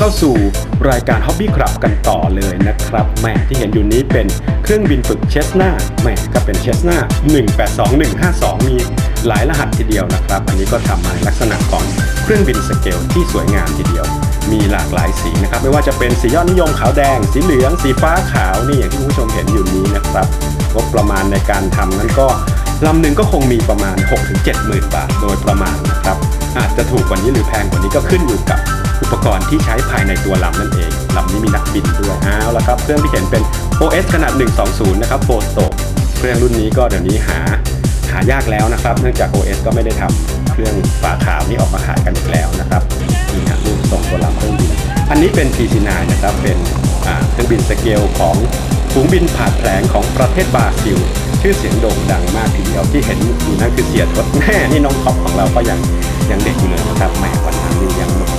เข้าสู่รายการ Hobby Club กันต่อเลยนะครับแหม่ที่เห็นอยู่นี้เป็นเครื่องบินฝึกเชสนาแหม่ก็เป็นเชสนา182152 มีหลายรหัสทีเดียวนะครับ อันนี้ก็ทำมาลักษณะของเครื่องบินสเกลที่สวยงามทีเดียว มีหลากหลายสีนะครับ ไม่ว่าจะเป็นสียอดนิยมขาวแดง สีเหลือง สีฟ้าขาวนี่อย่างที่คุณผู้ชมเห็นอยู่นี้นะครับงบประมาณในการทำนั้นก็ลำหนึ่งก็คงมีประมาณ 6-7 หมื่นบาทโดยประมาณนะครับ อาจจะถูกกว่านี้หรือแพงกว่านี้ก็ขึ้นอยู่กับ อุปกรณ์ที่ใช้ภายในตัวลำนั่นเองลำนี้มีนักบินด้วยเอาละครับเครื่องที่เห็นเป็น OS ขนาด 120 นะครับโฟสโตเครื่องรุ่นนี้ก็เดี๋ยวนี้หาหายากแล้วนะครับ เนื่องจาก OS ก็ไม่ได้ทำเครื่องฝาขาวนี้ออกมาขายกันอีกแล้วนะครับนี่ฮะรูปทรงตัวลำเครื่องบิน อันนี้เป็น PC9 นะครับเป็นเครื่องบินสเกลของฝูงบินผ่าแผลงของประเทศบราซิล ชื่อเสียงโด่งดังมากทีเดียวที่เห็นอยู่นั่นคือเสียทศแม่นี่น้องท็อปของเราก็ยังยังเด็กอยู่เลยนะครับแหมวันนั้น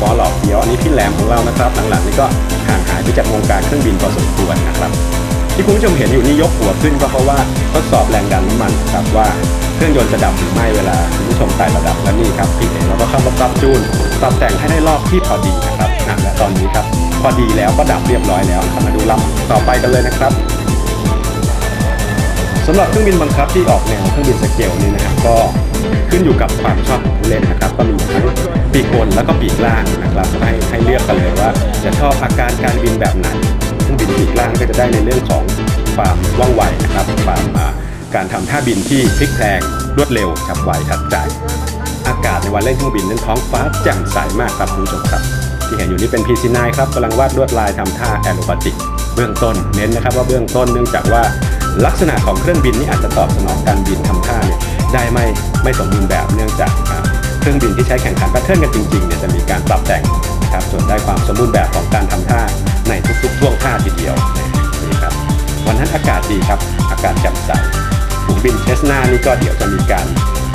ฟอหล่อเฟี้ยวอันนี้พี่แหลมของเรานะครับหลังๆนี่ก็ห่างหายไปจากวงการเครื่องบินพอสมควรนะครับ ที่คุณผู้ชมเห็นอยู่นี่ยกหัวขึ้นก็เพราะว่าทดสอบแรงดันน้ำมันครับว่าเครื่องยนต์จะดับหรือไม่เวลาคุณผู้ชมไต่ระดับและนี่ครับพี่เองเราก็เข้ามาปรับจูนปรับแต่งให้ได้รอบที่พอดีนะครับอะและตอนนี้ครับพอดีแล้วก็ดับเรียบร้อยแล้วมาดูลำต่อไปกันเลยนะครับสำหรับเครื่องบินบังคับที่ออกแนวเครื่องบินสเกลนี่นะครับก็ ขึ้นอยู่กับความชอบของผู้เล่นนะครับก็มีทั้งปีกบนแล้วก็ปีกล่างนะครับให้ให้เลือกกันเลยว่าจะชอบอาการการบินแบบไหนเครื่องบินปีกล่างก็จะได้ในเรื่องของความว่องไวนะครับความาการทำท่าบินที่พลิกแพลงรวดเร็วฉับไวทัดใจ อากาศในวันเล่นเครื่องบินนั้นท้องฟ้าแจ่มใสมากครับคุณผู้ชมครับ ที่เห็นอยู่นี่เป็น PC9 ครับกำลังวาดลวดลายทำท่าแอโรบาติกเบื้องต้นเน้นนะครับว่าเบื้องต้นเนื่องจากว่าลักษณะของเครื่องบินนี่อาจจะตอบสนองการบินทำท่าเนี่ย ได้ไม่ไม่สมบูรณ์แบบเนื่องจากเครื่องบินที่ใช้แข่งขันแพทเทิร์นกันจริงๆเนี่ยจะมีการปรับแต่งนะครับจนได้ความสมบูรณ์แบบของการทำท่าในทุกๆช่วงท่าทีเดียวนี่ครับวันนั้นอากาศดีครับอากาศแจ่มใสฝูงบินเทสนานี่ก็เดี๋ยวจะมีการ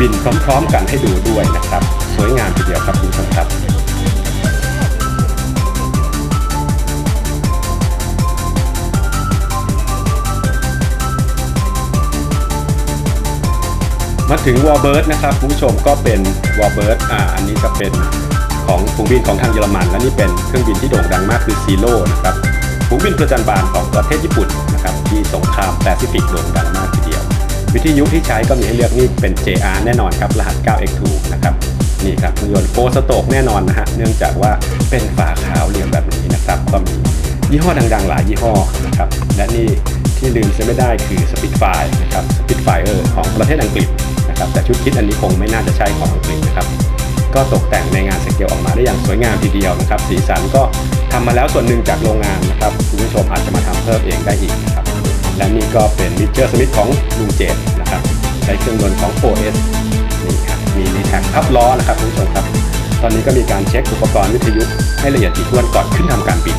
บินพร้อมๆ กันให้ดูด้วยนะครับ สวยงามทีเดียวครับคุณผู้ชมครับ มาถึงวอลเบิร์ดนะครับคุณผู้ชมก็เป็นวอลเบิร์ดอ่าอันนี้จะเป็นของฝูงบินของทางเยอรมัน และนี่เป็นเครื่องบินที่โด่งดังมากคือซีโร่นะครับฝูงบินประจันบานของประเทศญี่ปุ่นนะครับที่สงครามแปซิฟิกโด่งดังมากทีเดียว วิทยุที่ใช้ก็มีให้เลือกนี่เป็น JR แน่นอนครับรหัส 9X2 นะครับนี่ครับเครื่องยนต์โฟสโตกแน่นอนนะฮะเนื่องจากว่าเป็นฝาขาวเหลี่ยมแบบนี้นะครับก็มียี่ห้อดังๆ หลายยี่ห้อนะครับและนี่ที่ลืมใช้ไม่ได้คือ Spitfire นะครับ Spitfire ของประเทศอังกฤษ นะครับแต่ชุดคิดอันนี้คงไม่น่าจะใช่ของอังกฤษนะครับก็ตกแต่งในงานสเกลออกมาได้อย่างสวยงามทีเดียวนะครับ สีสันก็ทำมาแล้วส่วนหนึ่งจากโรงงานนะครับคุณผู้ชมอาจจะมาทำเพิ่มเองได้อีกนะครับและนี่ก็เป็นมิเชอร์สมิธของลุงเจดนะครับใช้เครื่องยนต์ของ OS นี่ครับมีรีแท็กทับล้อนะครับคุณผู้ชมครับ ตอนนี้ก็มีการเช็คอุปกรณ์วิทยุให้ละเอียดถี่ถ้วนก่อนขึ้นทำการบิน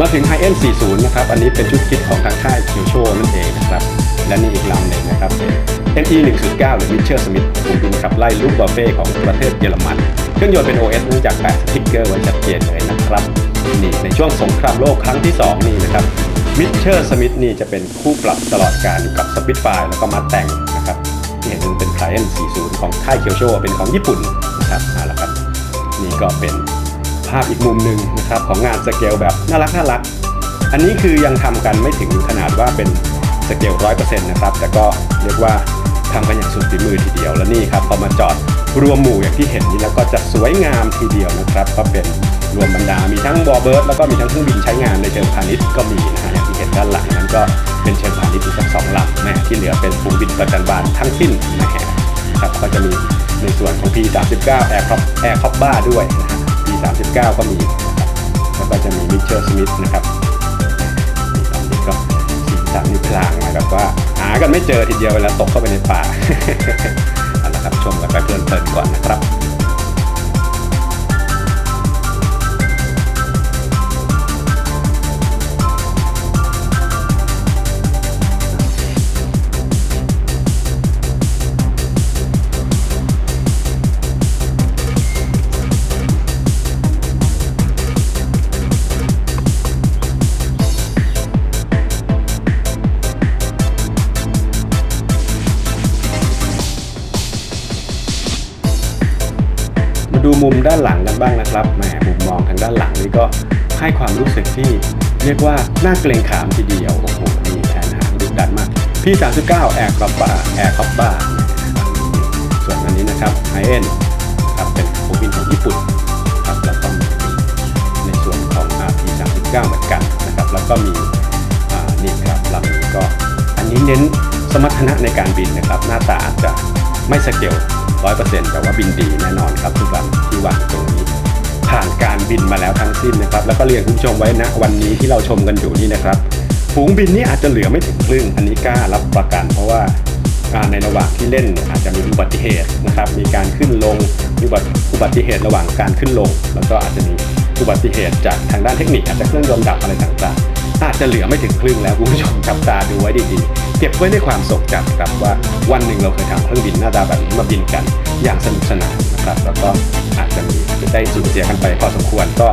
มาถึง h i g h e n 40 นะครับ อันนี้เป็นชุดคิดของทางค่ายคิวโชนั่นเองนะครับ และนี่อีกลำหนึ่งนะครับเป็น NE 1.9 หรือ Mitchell Smith ฝูงบินขับไล่ลูกบอเฟ่ของประเทศเยอรมัน เครื่องยนต์เป็น OS เนื่องจากแปะสติ๊กเกอร์ไว้ชัดเจนเลยนะครับ นี่ในช่วงสงครามโลกครั้งที่ 2 นี่นะครับมิเชอร์สมิธนี่จะเป็นคู่ปรับตลอดการกับสปิ t ไฟแล้วก็มาแต่งนะครับที่เห็นเป็น Client 40 ของค่ายเคียวโชเป็นของญี่ปุ่นนะครับเอาละครับ นี่ก็เป็น ภาพอีกมุมหนึ่งนะครับของงานสเกลแบบน่ารักน่ารัก อันนี้คือยังทำกันไม่ถึงขนาดว่าเป็นสเกลร้อยเปอร์เซ็นต์นะครับ แต่ก็เรียกว่าทำกันอย่างสุดฝีมือทีเดียว แล้วนี่ครับพอมาจอดรวมหมู่อย่างที่เห็นนี้แล้วก็จะสวยงามทีเดียวนะครับ ก็เป็นรวมบรรดา มีทั้งบอเบิร์ดแล้วก็มีทั้งเครื่องบินใช้งานในเชิงพาณิชย์ก็มีนะฮะอย่างที่เห็นด้านหลังนั้นก็เป็นเชิงพาณิชย์อีกสักสองลำแม่ที่เหลือเป็นฝูงบินประจันบานทั้งสิ้นนะฮะครับก็จะมีในส่วนของ P39 Air Cop Air c o p b a ด้วยนะฮะ 39 ก็มีนะครับแล้วก็จะมีมิเชลสมิธนะครับตอนนี้ก็สีสันนี่พลางนะครับว่าหากันไม่เจอทีเดียวเวลาตกเข้าไปในป่าเอาละครับชมกันไปเพลินๆก่อนนะครับ ด้านหลังกันบ้างนะครับแหมมุมมองทางด้านหลังนี่ก็ให้ความรู้สึกที่เรียกว่าน่าเกรงขามทีเดียวโอ้โหนี่แผนหางดุดันมากพี่39 แอร์คอปบ้าแอร์ครอปบ้าส่วนอันนี้นะครับไฮเอ็นครับเป็นโอบินของญี่ปุ่นครับแล้วก็มีในส่วนของ RP 39 เหมือนกันนะครับแล้วก็มีนี่ครับลำนี้ก็ อันนี้เน้นสมรรถนะในการบินนะครับ หน้าตาอาจจะ ไม่สเกลร้อยเปอร์เซ็นต์แต่ว่าบินดีแน่นอนครับทุกลำที่วางตรงนี้ ผ่านการบินมาแล้วทั้งสิ้นนะครับ แล้วก็เรียนคุณผู้ชมไว้นะวันนี้ที่เราชมกันอยู่นี่นะครับฝูงบินนี่อาจจะเหลือไม่ถึงครึ่ง อันนี้กล้ารับประกัน เพราะว่าการในระหว่างที่เล่นอาจจะมีอุบัติเหตุนะครับ มีการขึ้นลงมีอุบัติเหตุระหว่างการขึ้นลง แล้วก็อาจจะมีอุบัติเหตุจากทางด้านเทคนิคอาจจะเครื่องยนต์ดับอะไรต่างๆ อาจจะเหลือไม่ถึงครึ่งแล้วคุณผู้ชมจับตาดูไว้ดีๆ เก็บไว้ในความทรงจำครับว่าวันหนึ่งเราเคยทำเครื่องบินหน้าตาแบบนี้มาบินกันอย่างสนุกสนานนะครับแล้วก็อาจจะมีได้สูญเสียกันไปพอสมควรก็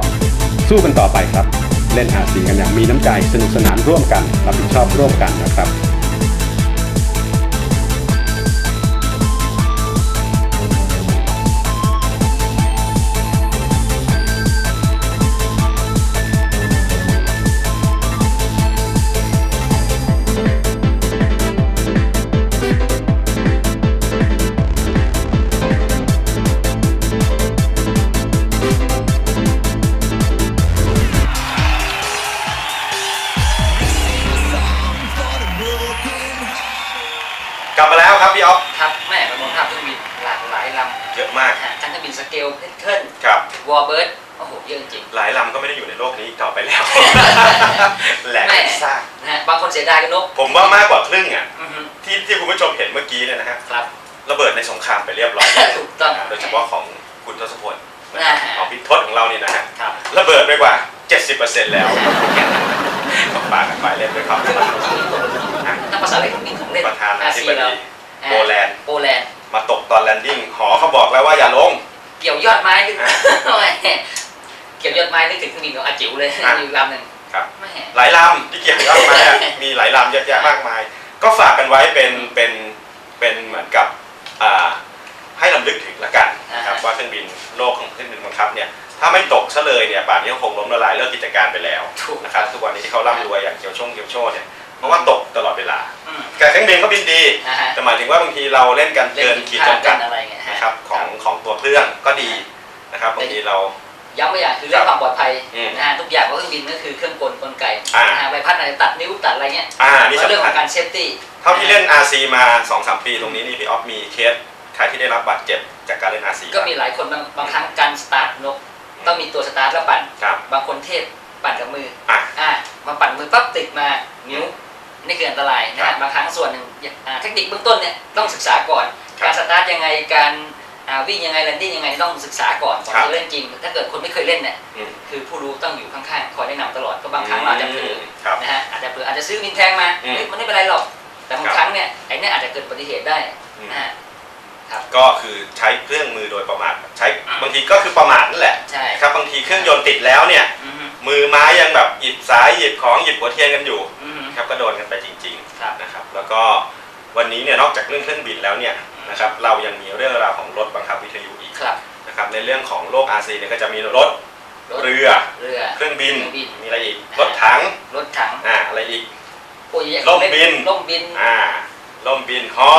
สู้กันต่อไปครับ เล่นอาซีกันอย่างมีน้ำใจสนุกสนานร่วมกันรับผิดชอบร่วมกันนะครับกลับ สเกลเพนเทิลครับวอร์เบิร์ดโอ้โหเยอะจริงหลายลำก็ไม่ได้อยู่ในโลกนี้อีกต่อไปแล้วแหลกแม่ซากนะฮะบางคนเสียดายกันนกผมว่ามากกว่าครึ่งอะอือฮึที่ที่คุณผู้ชมเห็นเมื่อกี้เนี่ยนะฮะครับ ระเบิดในสงครามไปเรียบร้อยถูกต้อง โดยเฉพาะของคุณทศพลอ่า ของพี่ทศของเราเนี่ยนะฮะครับ ระเบิดไปกว่า 70%แล้วก็ฝากกันไปเล่นด้วยครับเครื่องบินจริงๆตกนักภาษาอะไรเครื่องบินของเล่นประธานาอาธิซีบเราดีอ่าโปแลนด์โปแลนด์มาตกตอนแลนดิ้งหอเขาบอกแล้วว่าอย่าลงเกี่ยวยอดไม้ขึ้นอ่าแม่เกี่ยวยอดไม้นึกถึงเครื่องบินของอาจิ๋วเลยอ่าอยู่ลำหนึ่งครับแม่หลายลำที่เกี่ยวกับมาเนี่ยมีหลายลำเยอะแยะมากมาย ก็ฝากกันไว้เป็นเป็นเป็นเหมือนกับอ่าให้ลำลึกถึงละกันนะครับว่าเครื่องบินโลกของเครื่องบินบังคับเนี่ยถ้าไม่ตกซะเลยเนี่ยป่านนี้ก็คงล้มละลายเลิกกิจการไปแล้วถูกนะครับทุกวันนี้ที่เขาร่ำรวยอย่างเกียวช่งเกียวโชเนี่ยเพราะว่าตกตลอดเวลาอืมแต่เครื่องบินเขาบินดีนะฮะแต่หมายถึงว่าบางทีเราเล่นกันเกินขีดจำกัด ของของตัวเครื่องก็ดีนะครับบางทีเรา ย้ำไปอย่างคือเรื่องความปลอดภัยอืมนะฮะทุกอย่างของเครื่องบินก็คือเครื่องกลกลไกอ่า นะฮะใบพัดอะไรตัดนิ้วตัดอะไรเงี้ยอ่านี่แล้วเรื่องสำขคัอญงการเซฟตี้เท่าที่เล่น RC มา2-3ปีตรงนี้นี่พี่ออฟมีเคสใครที่ได้รับบาดเจ็บจากการเล่น RC ก็มีหลายคนบางบางครั้งการสตาร์ทนกต้องมีตัวสตาร์ทแล้วปั่น ครับบางคนเทศปั่นกับมือ อะ อ่ามาปั่นมือปั๊บติดมานิ้วนี่คืออันตรายนะครัฮะบบางครั้งส่วนหนึ่งอ่าเทคนิคเบื้องต้นเนี่ยต้องศึกษาก่อน ครับ การสตาร์ทยังไงการอ่า วิ่งยังไงแลนดิ้งยังไงต้องศึกษาก่อนก่อนครับจะเล่นจริง ถ้าเกิดคนไม่เคยเล่นเนี่ยอืมคือผู้รู้ต้องอยู่ข้างๆคอยแนะนำตลอดก็บางครั้งเราอาจจะเผลอครับนะฮะอาจจะเผลออาจจะซื้อมินแทงมาอืมเฮ้ยมันไม่เป็นไรหรอก แต่บางครับครั้งเนี่ยไอ้เนี่ยอาจจะเกิดอุบัติเหตุได้อืมนะฮะก็คือใช้เครื่องมือโดยประมาทใช้บางทีก็คือประมาทนั่นแหละใช่ครับบางทีเครื่องยนต์ติดแล้วเนี่ยอือฮึมือไม้ยังแบบหยิบสายหยิบของหยิบหัวเทียนกันอยู่อือฮึครับก็โดนกันไปจริงครับๆนะครับ แล้วก็วันนี้เนี่ยนอกจากเรื่องเครื่องบินแล้วเนี่ย นะครับเรายังมีเรื่องราวของรถบังคับวิทยุอีกครับนะครับในเรื่องของโลก RC เนี่ยก็จะมีรถรถเรือ เรือ เครื่องบิน เครื่องบิน มีอะไรอีก รถถังรถถังอ่าอะไรอีกโอ้ยอย่างล่มบิน ล่มบินอ่าล่มบินฮอ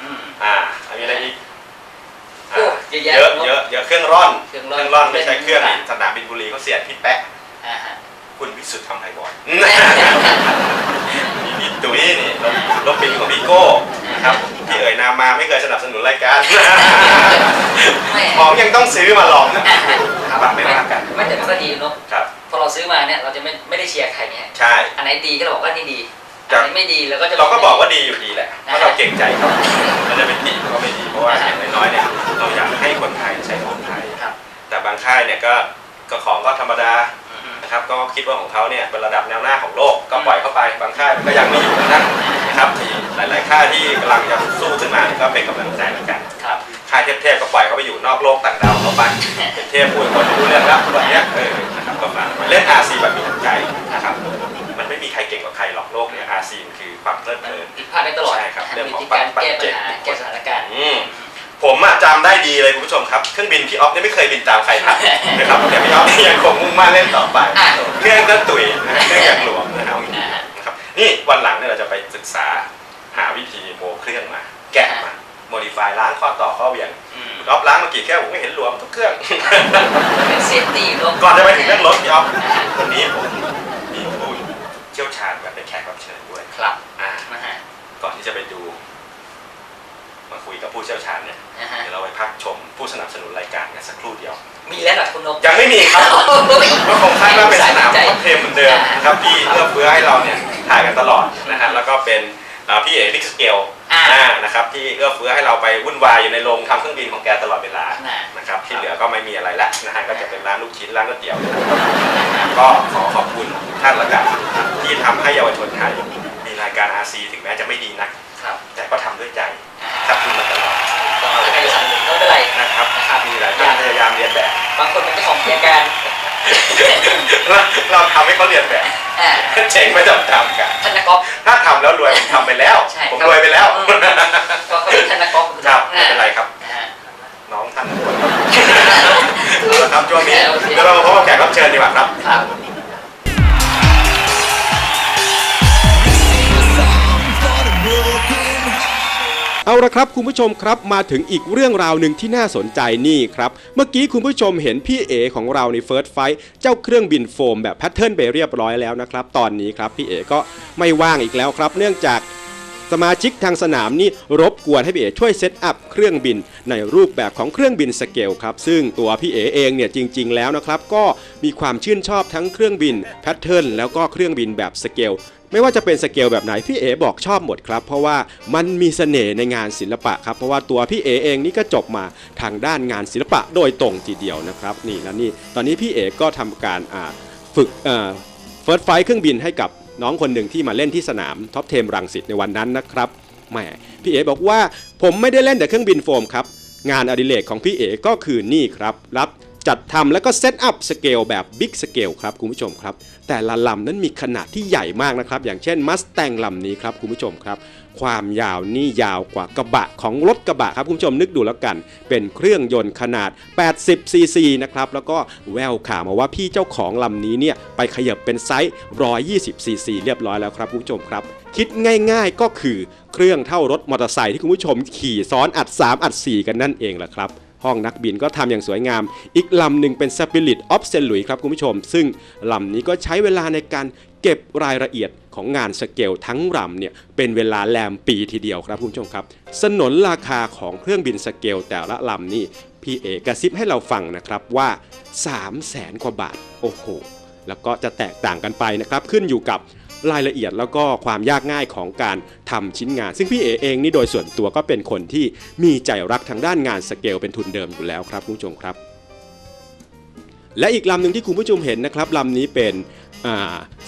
อืม อ่ามีอะไรอีกโอ้อ่าเยอะแยะเยอะเยอะเยอะเครื่องร่อนเครื่องเคร่อนรื่องร่อนไม่ใช่เครื่องเล่นี่นสนามบินบุรีเขาเสียดพี่แป๊ะอ่าฮะคุณวิสุทธ์ทำไทยบอลมีพี่ตุ้ยนี่รถรถบินของพี่โก้นะครับ ที่เอ่ยนามมาไม่เคยสนับสนุนรายการแม่ของยังต้องซื้อมาลองนะอ่าฮะครับไม่ว่ากันไม่แต่มันก็ดีเนอะครับพอเราซื้อมาเนี่ยเราจะไม่ไม่ได้เชียร์ใครเนี่ยใช่ อันไหนดีก็เราบอกว่านี่ดีครัอับนไหนไม่ดีเราก็จะเราก็บอกว่าดีอยู่ดีแหละเพราะเราเก่งใจเขาเราจะเป็นติก็ไม่ดีเพราะว่าอย่างน้อยๆเนี่ยเราอยากให้คนไทยใช้ของไทยครับแต่บางค่ายเนี่ยก็ก็ของก็ธรรมดาอือฮึ นะครับก็คิดว่าของเขาเนี่ยเป็นระดับแนวหน้าของโลกก็ปล่อยเข้าไปบางค่ายมันก็ยังไม่อยู่ตรงนั้นนะครับที่หลาย ๆ ค่ายที่กำลังจะสู้ขึ้นมาก็เป็นกำลังใจเหมือนกันครับค่ายเทพๆก็ปล่อยเขาไปอยู่นอกโลกต่างดาวเขาไปเป็นเทพพูดคนไม่รู้เรื่องแล้ววันเนี้ยเออนะครับก็มาเล่น RC แบบมีน้ำใจ ณ์อืมผมอะจำได้ดีเลยคุณผู้ชมผู้ชมครับ เครื่องบินพี่ออฟเนี่ยไม่เคยบินตามใครทันนะครับแต่พี่ออฟเนี่ยยังคงมุ่งมั่นเล่นต่อไปอะเครื่องก็ตุยนะเครื่องอย่างหลวมนะครับเอาอย่างนี้นะครับนี่วันหลังเนี่ยเราจะไปศึกษาหาวิธีโมเครื่องมา แกะมาโมดิฟายล้างข้อต่อข้อเหวี่ยงอืมออฟล้างมากี่แก้วผมไม่เห็นหลวมทุกเครื่องเป็นเซฟตี้ร่วมก่อนจะไปถึงเรื่องรถพี่ออฟวันนี้ผมมีผู้เชี่ยวชาญแบบเป็นแขกรับเชิญด้วยครับอ่านะฮะก่อนที่จะไปดู มาคุยกับผู้เชี่ยวชาญเนี่ยนะฮะเดี๋ยวเราไปพักชมผู้สนับสนุนรายการกันสักครู่เดียว มีแล้วเหรอคุณนก ยังไม่มีครับ ก็คงคาดว่าเป็นสนามใจท็อปเทมเหมือนเดิมนะครับที่เอื้อเฟื้อให้เราเนี่ยถ่ายกันตลอดนะฮะแล้วก็เป็นอ่าพี่เอ๋พิกสเกลอ่าอ่านะครับที่เอื้อเฟื้อให้เราไปวุ่นวายอยู่ในโรงทำเครื่องบินของแกตลอดเวลาน่ะ นะครับที่เหลือก็ไม่มีอะไรแล้วนะฮะก็จะเป็นร้านลูกชิ้นร้านก๋วยเตี๋ยวนะครับก็ขอขอบคุณท่านละกันที่ทำให้เยาวชนไทยมีรายการ RC ถึงแม้จะไม่ดีนัก ครับ แต่ก็ทำด้วยใจ อ่าทับคุณมาตลอดต้องเอาใครจะสั่งก็ไม่เป็นไร นะครับนะครับ มีหลายท่านพยายามเรียนแบบ บางคนเป็นเจ้าของกิจการเราเราทำให้เขาเรียนแบบอ่าเจ๋งไปตามๆกันท่านนักกอล์ฟ ถ้าทำแล้วรวยผมทำไปแล้ว ใช่ผมครับรวยไปแล้วอืมก็เขาเป็นท่านนักกอล์ฟครับไม่เป็นไรครับนะฮะน้องท่านควรเอาละครับช่วงนี้เคเดี๋ยวเรามาพบกับแขกรับเชิญดีกว่าครับ ครับ ละครับคุณผู้ชมครับมาถึงอีกเรื่องราวหนึ่งที่น่าสนใจนี่ครับ เมื่อกี้คุณผู้ชมเห็นพี่เอของเราในเฟิร์สไฟเจ้าเครื่องบินโฟมแบบแพทเทิร์นไปเรียบร้อยแล้วนะครับ ตอนนี้ครับพี่เอก็ไม่ว่างอีกแล้วครับ เนื่องจากสมาชิกทางสนามนี่รบกวนให้พี่เอช่วยเซตอัพเครื่องบินในรูปแบบของเครื่องบินสเกลครับ ซึ่งตัวพี่เอเองเนี่ยจริง ๆ แล้วนะครับ ก็มีความชื่นชอบทั้งเครื่องบินแพทเทิร์นแล้วก็เครื่องบินแบบสเกล ไม่ว่าจะเป็นสเกลแบบไหนพี่เอ๋บอกชอบหมดครับ เพราะว่ามันมีเสน่ห์ในงานศิลปะครับ เพราะว่าตัวพี่เอ๋เองนี่ก็จบมาทางด้านงานศิลปะโดยตรงทีเดียวนะครับนี่แล้วนี่ตอนนี้พี่เอ๋ก็ทำการฝึกเฟิร์สไฟเครื่องบินให้กับน้องคนหนึ่งที่มาเล่นที่สนามท็อปเทมรังสิตในวันนั้นนะครับแหมพี่เอ๋บอกว่าผมไม่ได้เล่นแต่เครื่องบินโฟมครับงานอดิเรกของพี่เอ๋ก็คือนี่ครับรับ จัดทำแล้วก็เซตอัพสเกลแบบบิ๊กสเกลครับคุณผู้ชมครับ แต่ละลำนั้นมีขนาดที่ใหญ่มากนะครับ อย่างเช่นมัสแตงลำนี้ครับคุณผู้ชมครับ ความยาวนี่ยาวกว่ากระบะของรถกระบะครับคุณผู้ชมนึกดูแล้วกัน เป็นเครื่องยนต์ขนาด 80 ซีซีนะครับ แล้วก็แววข่าวมาว่าพี่เจ้าของลำนี้เนี่ยไปขยับเป็นไซส์ 120 ซีซีเรียบร้อยแล้วครับคุณผู้ชมครับ คิดง่ายๆก็คือเครื่องเท่ารถมอเตอร์ไซค์ที่คุณผู้ชมขี่ซ้อนอัด 3 อัด 4 กันนั่นเองแหละครับ ห้องนักบินก็ทำอย่างสวยงาม อีกลำหนึ่งเป็น Spirit of s a i n t Louis ครับคุณผู้ชม ซึ่งลำนี้ก็ใช้เวลาในการเก็บรายละเอียดของงานสเกลทั้งลำเนี่ยเป็นเวลาแลมปีทีเดียวครับคุณผู้ชมครับ สนนราคาของเครื่องบินสเกลแต่ละลำนี่พี่เอกระซิบให้เราฟังนะครับว่า3 0 0แสนกว่าบาท โอ้โหแล้วก็จะแตกต่างกันไปนะครับ ขึ้นอยู่กับ รายละเอียดแล้วก็ความยากง่ายของการทำชิ้นงาน ซึ่งพี่เอเองนี่โดยส่วนตัวก็เป็นคนที่มีใจรักทางด้านงานสเกลเป็นทุนเดิมอยู่แล้วครับคุณผู้ชมครับ และอีกลำหนึ่งที่คุณผู้ชมเห็นนะครับลำนี้เป็น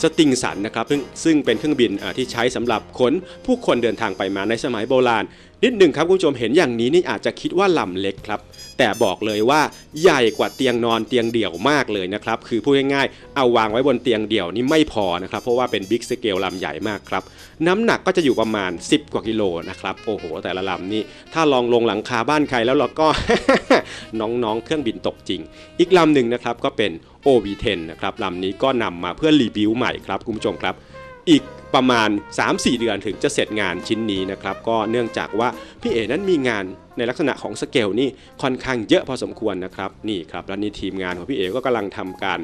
สติงสันนะครับซึ่งซึ่งเป็นเครื่องบินที่ใช้สำหรับขนผู้คนเดินทางไปมาในสมัยโบราณ นิดหนึ่งครับคุณผู้ชมเห็นอย่างนี้นี่อาจจะคิดว่าลำเล็กครับ แต่บอกเลยว่าใหญ่กว่าเตียงนอนเตียงเดี่ยวมากเลยนะครับ คือพูดง่ายๆ เอาวางไว้บนเตียงเดี่ยวนี่ไม่พอนะครับ เพราะว่าเป็นบิ๊กสเกลลำใหญ่มากครับ น้ำหนักก็จะอยู่ประมาณ 10 กว่ากิโลนะครับ โอ้โห แต่ละลำนี่ถ้าลองลงหลังคาบ้านใครแล้วเราก็ น้องๆ เครื่องบินตกจริง อีกลำหนึ่งนะครับก็เป็น OV10 นะครับลำนี้ก็นำมาเพื่อรีวิวใหม่ครับคุณผู้ชมครับ อีกประมาณ 3-4 เดือนถึงจะเสร็จงานชิ้นนี้นะครับ ก็เนื่องจากว่าพี่เอ๋นั้นมีงาน ในลักษณะของสเกลนี่ค่อนข้างเยอะพอสมควรนะครับนี่ครับแล้วนี่ทีมงานของพี่เอ๋ก็กำลังทำการ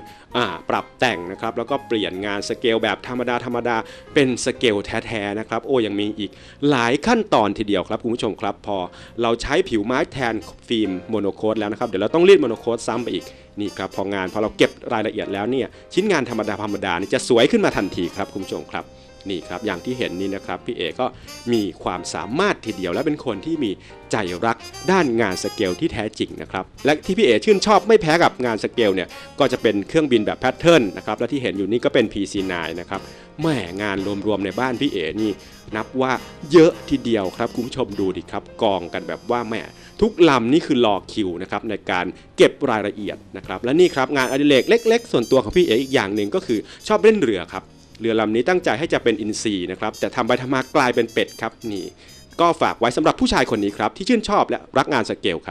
ปรับแต่งนะครับแล้วก็เปลี่ยนงานสเกลแบบธรรมดาธรรมดาเป็นสเกลแท้ๆนะครับโอ้ยังมีอีกหลายขั้นตอนทีเดียวครับคุณผู้ชมครับ พอเราใช้ผิวไม้แทนฟิล์มโมโนโคตแล้วนะครับเดี๋ยวเราต้องรีดโมโนโคตซ้ำไปอีกนี่ครับพองานพอเราเก็บรายละเอียดแล้วเนี่ยชิ้นงานธรรมดาธรรมดานี่จะสวยขึ้นมาทันทีครับคุณผู้ชมครับ นี่ครับอย่างที่เห็นนี่นะครับพี่เอก็มีความสามารถทีเดียวและเป็นคนที่มีใจรักด้านงานสเกลที่แท้จริงนะครับและที่พี่เอชื่นชอบไม่แพ้กับงานสเกลเนี่ยก็จะเป็นเครื่องบินแบบแพทเทิร์นนะครับและที่เห็นอยู่นี่ก็เป็น PC9 นะครับแหม่งานรวมๆในบ้านพี่เอนี่นับว่าเยอะทีเดียวครับคุณผู้ชมดูดิครับกองกันแบบว่าแหม่ทุกลำนี่คือรอคิวนะครับในการเก็บรายละเอียดนะครับและนี่ครับงานอดิเรกเล็ก ๆ ส่วนตัวของพี่เออีกอย่างหนึ่งก็คือชอบเล่นเรือครับ เรือลำนี้ตั้งใจให้จะเป็นอินซีนะครับแต่ทำไปทำมากลายเป็นเป็ดครับนี่ก็ฝากไว้สำหรับผู้ชายคนนี้ครับที่ชื่นชอบและรักงานสเกลครับ